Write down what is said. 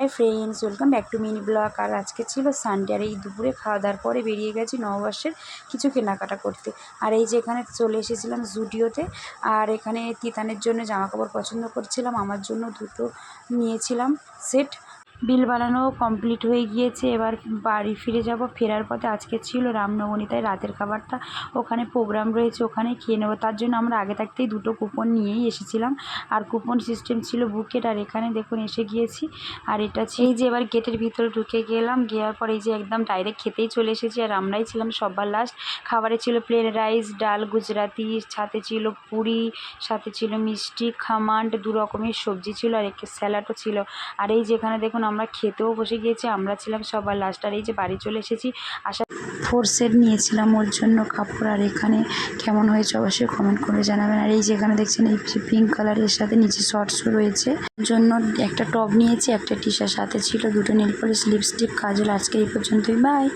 Hi friends welcome back to mini blog আর আজকে ছিল Sunday আর এই দুপুরে খাওয়া দাওয়ার পরে বেরিয়ে গেছি নববর্ষের কিছু কেনাকাটা করতে। আর এই যে এখানে চলে এসেছিলাম জুডিওতে আর এখানে তিতানের জন্য জামাকাপড় পছন্দ করছিলাম। আমার জন্য দুটো নিয়েছিলাম সেট বিল বানানো কমপ্লিট হয়ে গিয়েছে। এবার বাড়ি ফিরে যাব। ফেরার পথে আজকে ছিল রামনবমী, তাই রাতের খাবারটা ওখানে প্রোগ্রাম রয়েছে, ওখানেই খেয়ে নেব। তার জন্য আমরা আগে থাকতেই দুটো কুপন নিয়েই এসেছিলাম। আর কুপন সিস্টেম ছিল বুকেট আর এখানে দেখুন এসে গিয়েছি। আর এটা এই যে এবার গেটের ভিতরে ঢুকে গেলাম। গিয়ার পর এই যে একদম ডাইরেক্ট খেতেই চলে এসেছি। আর আমরাই ছিলাম সবার লাস্ট খাবারে ছিল প্লেন রাইস ডাল, গুজরাতি, সাথে ছিল পুরি, সাথে ছিল মিষ্টি, খামান্ড, দু রকমের সবজি ছিল, আর একটু স্যালাডও ছিল। আর এই যেখানে দেখুন আমরা খেতেও বসে গিয়েছি, আমরা ছিলাম সবার লাস্ট আর এই যে বাড়ি চলে এসেছি, আশা ফোর সেট নিয়েছিলাম ওর জন্য কাপড়, আর এখানে কেমন হয়েছে অবশ্যই কমেন্ট করে জানাবেন। আর এই যে যেখানে দেখছেন, এই পিঙ্ক কালারের সাথে নিচে শর্টসও রয়েছে। জন্য একটা টপ নিয়েছি, একটা টি শার্ট সাথে ছিল, দুটো নীল পলিশ লিপস্টিক কাজল। আজকে এই পর্যন্তই বাই